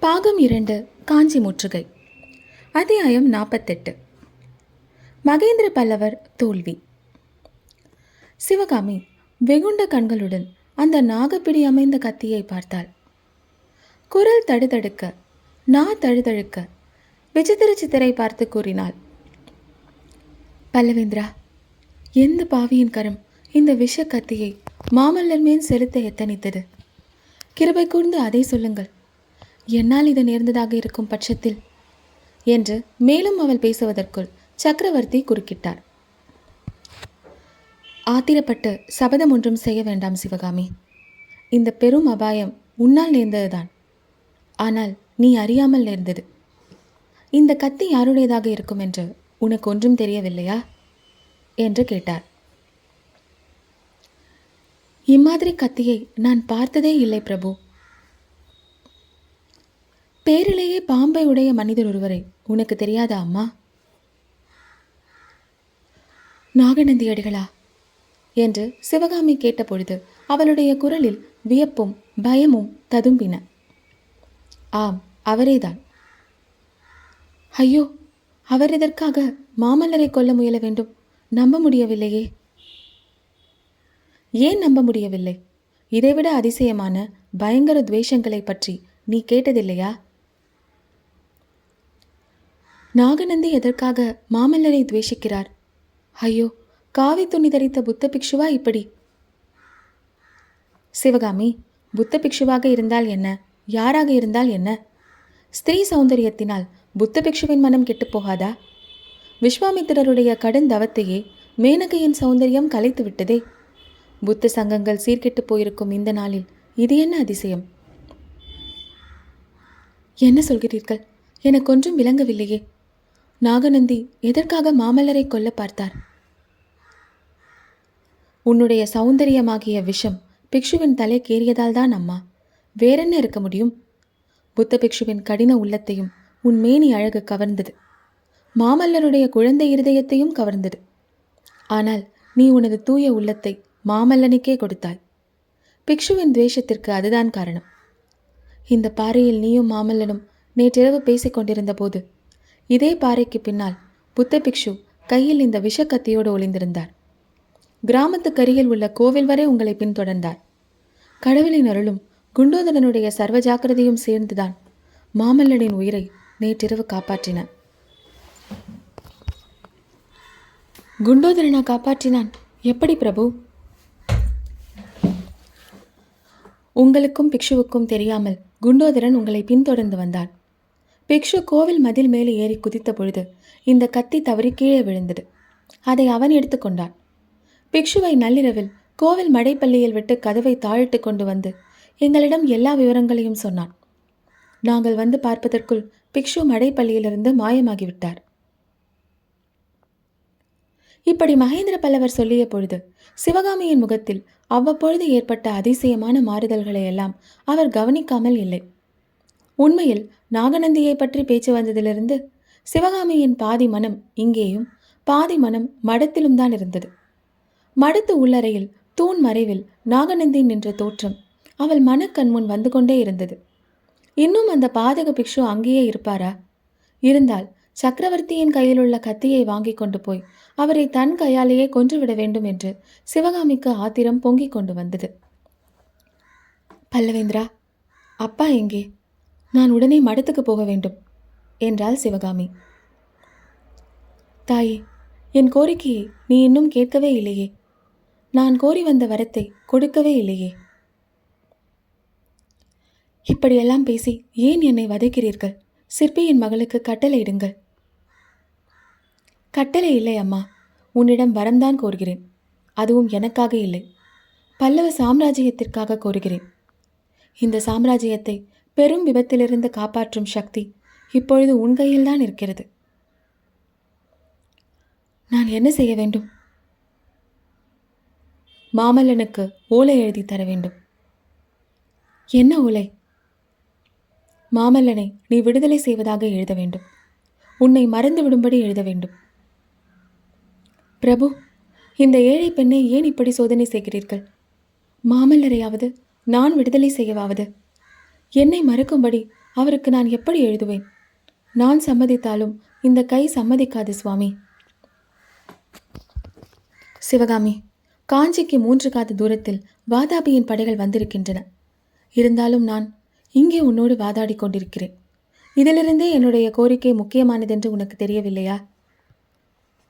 பாகம் இரண்டு காஞ்சி முற்றுகை. அத்தியாயம் நாற்பத்தெட்டு மகேந்திர பல்லவர் தோல்வி. சிவகாமி வெகுண்ட கண்களுடன் அந்த நாகப்பிடி அமைந்த கத்தியை பார்த்தாள். குரல் தடுதடுக்க நா தழுதழுக்க விசித்திர சித்திரை பார்த்து கூறினாள். பல்லவேந்திரா எந்த பாவியின் கரம் இந்த விஷ கத்தியை மாமல்லர் மேல் செலுத்த எத்தனித்தது? கிருபை கூர்ந்து அதை சொல்லுங்கள். என்னால் இது நேர்ந்ததாக இருக்கும் பட்சத்தில் என்று மேலும் அவள் பேசுவதற்குள் சக்கரவர்த்தி குறுக்கிட்டார். ஆத்திரப்பட்டு சபதம் ஒன்றும் செய்ய வேண்டாம் சிவகாமி. இந்த பெரும் அபாயம் உன்னால் நேர்ந்ததுதான். ஆனால் நீ அறியாமல் நேர்ந்தது. இந்த கத்தி யாருடையதாக இருக்கும் என்று உனக்கு ஒன்றும் தெரியவில்லையா? என்று கேட்டார். இம்மாதிரி கத்தியை நான் பார்த்ததே இல்லை பிரபு. பேரிலேயே பாம்பை உடைய மனிதர் ஒருவரை உனக்கு தெரியாதா அம்மா? நாகநந்தியடிகளா என்று சிவகாமி கேட்டபொழுது அவளுடைய குரலில் வியப்பும் பயமும் ததும்பின. ஆம் அவரேதான். ஐயோ அவர் இதற்காக மாமல்லரை கொல்ல முயல வேண்டும்? நம்ப முடியவில்லையே. ஏன் நம்ப முடியவில்லை? இதைவிட அதிசயமான பயங்கர துவேஷங்களை பற்றி நீ கேட்டதில்லையா? நாகநந்தி எதற்காக மாமல்லரை துவேஷிக்கிறார்? ஐயோ காவி துணி தரித்த புத்த பிக்ஷுவா இப்படி? சிவகாமி புத்த பிக்ஷுவாக இருந்தால் என்ன? யாராக இருந்தால் என்ன? ஸ்திரீ சௌந்தரியத்தினால் புத்த பிக்ஷுவின் மனம் கெட்டுப் போகாதா? விஸ்வாமித்திரருடைய கடும் தவத்தையே மேனகையின் சௌந்தரியம் கலைத்து விட்டதே. புத்த சங்கங்கள் சீர்கெட்டு போயிருக்கும் இந்த நாளில் இது என்ன அதிசயம்? என்ன சொல்கிறீர்கள்? எனக்கு ஒன்றும் விளங்கவில்லையே. நாகநந்தி எதற்காக மாமல்லரை கொல்ல பார்த்தார்? உன்னுடைய சௌந்தரியமாகிய விஷம் பிக்ஷுவின் தலை கேறியதால் தான் அம்மா. வேறென்ன இருக்க முடியும்? புத்த பிக்ஷுவின் கடின உள்ளத்தையும் உன் மேனி அழகு கவர்ந்தது. மாமல்லருடைய குழந்தை இருதயத்தையும் கவர்ந்தது. ஆனால் நீ உனது தூய உள்ளத்தை மாமல்லனுக்கே கொடுத்தாய். பிக்ஷுவின் துவேஷத்திற்கு அதுதான் காரணம். இந்த பாறையில் நீயும் மாமல்லனும் நேற்றிரவு பேசிக் கொண்டிருந்த போது இதே பாறைக்கு பின்னால் புத்த பிக்ஷு கையில் இந்த விஷக்கத்தியோடு ஒளிந்திருந்தார். கிராமத்துக்கு அருகில் உள்ள கோவில் வரை உங்களை பின்தொடர்ந்தார். கடவுளின் அருளும் குண்டோதரனுடைய சர்வ ஜாக்கிரதையும் சேர்ந்துதான் மாமல்லனின் உயிரை நேற்றிரவு காப்பாற்றின. குண்டோதரனை காப்பாற்றினான். எப்படி பிரபு? உங்களுக்கும் பிக்ஷுவுக்கும் தெரியாமல் குண்டோதரன் உங்களை பின்தொடர்ந்து வந்தான் பிக்ஷு கோவில் மதில் மேலே ஏறி குதித்த பொழுது இந்த கத்தி தவறி கீழே விழுந்தது. அதை அவன் எடுத்துக்கொண்டான் பிக்ஷுவை நள்ளிரவில் கோவில் மடைப்பள்ளியில் விட்டு கதவை தாழிட்டு கொண்டு வந்து எங்களிடம் எல்லா விவரங்களையும் சொன்னான். நாங்கள் வந்து பார்ப்பதற்குள் பிக்ஷு மடைப்பள்ளியிலிருந்து மாயமாகிவிட்டார். இப்படி மகேந்திர பல்லவர் சொல்லிய பொழுது சிவகாமியின் முகத்தில் அவ்வப்பொழுது ஏற்பட்ட அதிசயமான மாறுதல்களை எல்லாம் அவர் கவனிக்காமல் இல்லை. உண்மையில் நாகநந்தியை பற்றி பேச்சு வந்ததிலிருந்து சிவகாமியின் பாதி மனம் இங்கேயும் பாதி மனம் மடத்திலும் தான் இருந்தது. மடத்து உள்ளறையில் தூண் மறைவில் நாகநந்தி நின்ற தோற்றம் அவள் மனக்கண் முன் வந்து கொண்டே இருந்தது. இன்னும் அந்த பாதக பிக்ஷு அங்கேயே இருப்பாரா? இருந்தால் சக்கரவர்த்தியின் கையில் உள்ள கத்தியை வாங்கி கொண்டு போய் அவரை தன் கையாலேயே கொன்றுவிட வேண்டும் என்று சிவகாமிக்கு ஆத்திரம் பொங்கிக் கொண்டு வந்தது. பல்லவேந்திரா அப்பா எங்கே? நான் உடனே மடத்துக்கு போக வேண்டும் என்றாள் சிவகாமி. தாயே என் கோரிக்கையை நீ இன்னும் கேட்கவே இல்லையே. நான் கோரி வந்த வரத்தை கொடுக்கவே இல்லையே. இப்படியெல்லாம் பேசி ஏன் என்னை வதைக்கிறீர்கள்? சிற்பியின் மகளுக்கு கட்டளையிடுங்கள் கட்டளை இல்லை அம்மா உன்னிடம் வரம்தான் கோருகிறேன். அதுவும் எனக்காக இல்லை பல்லவ சாம்ராஜ்யத்திற்காக கோருகிறேன். இந்த சாம்ராஜ்யத்தை பெரும் விபத்திலிருந்து காப்பாற்றும் சக்தி இப்பொழுது உன் கையில்தான் இருக்கிறது. நான் என்ன செய்ய வேண்டும்? மாமல்லனுக்கு ஓலை எழுதி தர வேண்டும். என்ன ஓலை? மாமல்லனை நீ விடுதலை செய்வதாக எழுத வேண்டும். உன்னை மறந்து விடும்படி எழுத வேண்டும். பிரபு இந்த ஏழை பெண்ணை ஏன் இப்படி சோதனை செய்கிறீர்கள்? மாமல்லரையாவது நான் விடுதலை செய்யவாவது? என்னை மறுக்கும்படி அவருக்கு நான் எப்படி எழுதுவேன்? நான் சம்மதித்தாலும் இந்த கை சம்மதிக்காது சுவாமி. சிவகாமி காஞ்சிக்கு மூன்று காத தூரத்தில் வாதாபியின் படைகள் வந்திருக்கின்றன. இருந்தாலும் நான் இங்கே உன்னோடு வாதாடி கொண்டிருக்கிறேன். இதிலிருந்தே என்னுடைய கோரிக்கை முக்கியமானதென்று உனக்கு தெரியவில்லையா?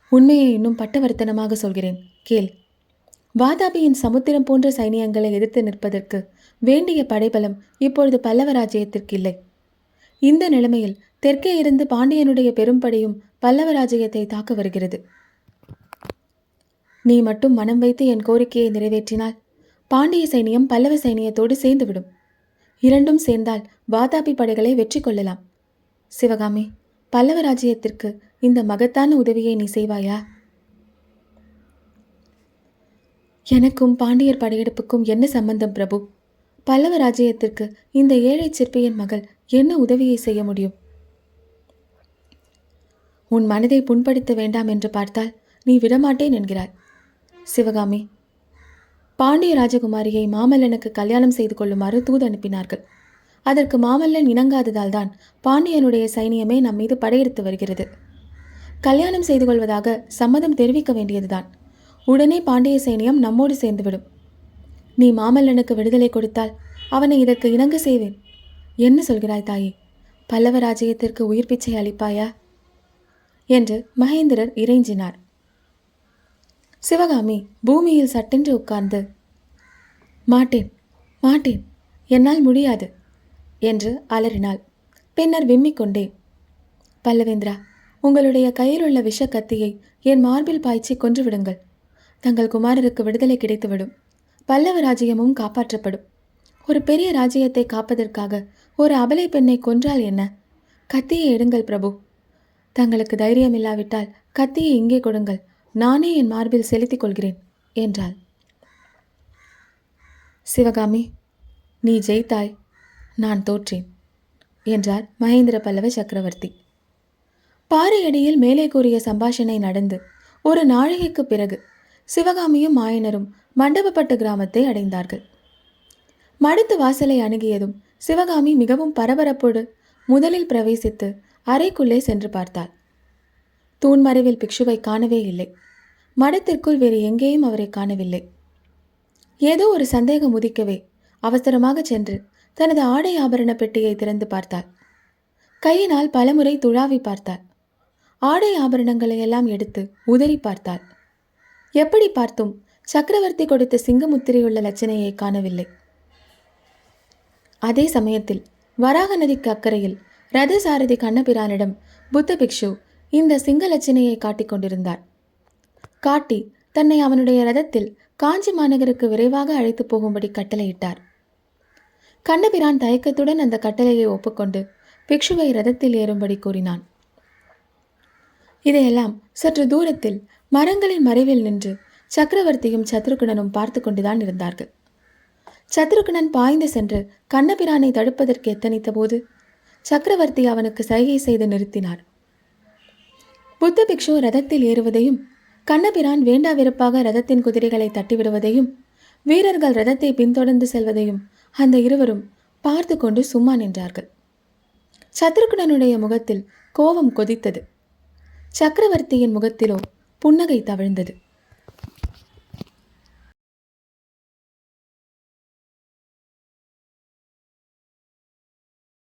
உண்மையை இன்னும் பட்டவர்த்தனமாக சொல்கிறேன். கேள். வாதாபியின் சமுத்திரம் போன்ற சைனியங்களை எதிர்த்து நிற்பதற்கு வேண்டிய படைபலம் இப்பொழுது பல்லவ ராஜ்யத்திற்கு இல்லை இந்த நிலைமையில் தெற்கே இருந்து பாண்டியனுடைய பெரும்படையும் பல்லவ ராஜ்யத்தை தாக்க வருகிறது. நீ மட்டும் மனம் வைத்து என் கோரிக்கையை நிறைவேற்றினால் பாண்டிய சைனியம் பல்லவ சைனியத்தோடு சேர்ந்துவிடும். இரண்டும் சேர்ந்தால் வாதாபி படைகளை வெற்றி கொள்ளலாம். சிவகாமி பல்லவ ராஜ்யத்திற்கு இந்த மகத்தான உதவியை நீ செய்வாயா? எனக்கும் பாண்டியர் படையெடுப்புக்கும் என்ன சம்பந்தம் பிரபு? பல்லவ ராஜ்யத்திற்கு இந்த ஏழை சிற்பியின் மகள் என்ன உதவியை செய்ய முடியும்? உன் மனதை புண்படுத்த வேண்டாம் என்று பார்த்தால் நீ விடமாட்டேன் என்கிறாய் சிவகாமி பாண்டிய ராஜகுமாரியை மாமல்லனுக்கு கல்யாணம் செய்து கொள்ளுமாறு தூது அனுப்பினார்கள். அதற்கு மாமல்லன் இணங்காததால் தான் பாண்டியனுடைய சைனியமே நம் மீது படையெடுத்து வருகிறது. கல்யாணம் செய்து கொள்வதாக சம்மதம் தெரிவிக்க வேண்டியதுதான். உடனே பாண்டிய சைனியம் நம்மோடு சேர்ந்துவிடும். நீ மாமல்லனுக்கு விடுதலை கொடுத்தால் அவனை இதற்கு இணங்க செய்வேன். என்ன சொல்கிறாய் தாயே? பல்லவ ராஜ்யத்திற்கு உயிர் பிச்சை அளிப்பாயா? என்று மகேந்திரர் இறைஞ்சினார். சிவகாமி பூமியில் சட்டென்று உட்கார்ந்து மாட்டேன் மாட்டேன் என்னால் முடியாது என்று அலறினாள். பின்னர் விம்மிக் கொண்டே பல்லவேந்திரா உங்களுடைய கையில் உள்ள விஷ கத்தியை என் மார்பில் பாய்ச்சி கொன்றுவிடுங்கள் தங்கள் குமாரருக்கு விடுதலை கிடைத்துவிடும். பல்லவ ராஜ்யமும் காப்பாற்றப்படும். ஒரு பெரிய ராஜ்யத்தை காப்பதற்காக ஒரு அபலை பெண்ணை கொன்றால் என்ன? கத்தியை எடுங்கள் பிரபு. தங்களுக்கு தைரியம் இல்லாவிட்டால் கத்தியை இங்கே கொடுங்கள். நானே என் மார்பில் செலுத்திக் கொள்கிறேன் என்றாள். சிவகாமி நீ ஜெயித்தாய் நான் தோற்றேன் என்றார் மகேந்திர பல்லவ சக்கரவர்த்தி. பாறையடியில் மேலே கூறிய சம்பாஷணை நடந்து ஒரு நாழிகைக்கு பிறகு சிவகாமியும் மாயனரும் மண்டபப்பட்டு கிராமத்தை அடைந்தார்கள். மடுத்து வாசலை அணுகியதும் சிவகாமி மிகவும் பரபரப்போடு முதலில் பிரவேசித்து அறைக்குள்ளே சென்று பார்த்தாள். தூண்மறைவில் பிக்ஷுவை காணவே இல்லை. மடத்திற்குள் வேறு எங்கேயும் அவரை காணவில்லை. ஏதோ ஒரு சந்தேகம் உதிக்கவே அவசரமாக சென்று தனது ஆடை ஆபரண பெட்டியை திறந்து பார்த்தாள். கையினால் பலமுறை துழாவி பார்த்தாள். ஆடை ஆபரணங்களை எல்லாம் எடுத்து உதறி பார்த்தாள். எப்படி பார்த்தும் சக்கரவர்த்தி கொடுத்த சிங்கமுத்திரையுள்ள லட்சணையை காணவில்லை. அதே சமயத்தில் வராக நதிக்கு அக்கறையில் ரதசாரதி கண்ணபிரானிடம் புத்த பிக்ஷு இந்த சிங்க லட்சணையை காட்டிக் கொண்டிருந்தார். காட்டி தன்னை அவனுடைய ரதத்தில் காஞ்சி மாநகருக்கு விரைவாக அழைத்து போகும்படி கட்டளையிட்டார். கண்ணபிரான் தயக்கத்துடன் அந்த கட்டளையை ஒப்புக்கொண்டு பிக்ஷுவை ரதத்தில் ஏறும்படி கூறினான். இதையெல்லாம் சற்று தூரத்தில் மரங்களின் மறைவில் நின்று சக்கரவர்த்தியும் சத்ருகுணனும் பார்த்து கொண்டுதான் இருந்தார்கள். சத்ருகுணன் பாய்ந்து சென்று கண்ணபிரானை தடுப்பதற்கு எத்தனித்த போது சக்கரவர்த்தி அவனுக்கு சைகை செய்து நிறுத்தினார். புத்த பிக்ஷு ரதத்தில் ஏறுவதையும் கண்ணபிரான் வேண்டா வெறுப்பாக ரதத்தின் குதிரைகளை தட்டிவிடுவதையும் வீரர்கள் ரதத்தை பின்தொடர்ந்து செல்வதையும் அந்த இருவரும் பார்த்து கொண்டு சும்மா நின்றார்கள். சத்ருகுணனுடைய முகத்தில் கோபம் கொதித்தது. சக்கரவர்த்தியின் முகத்திலோ புன்னகை தவிழ்ந்தது.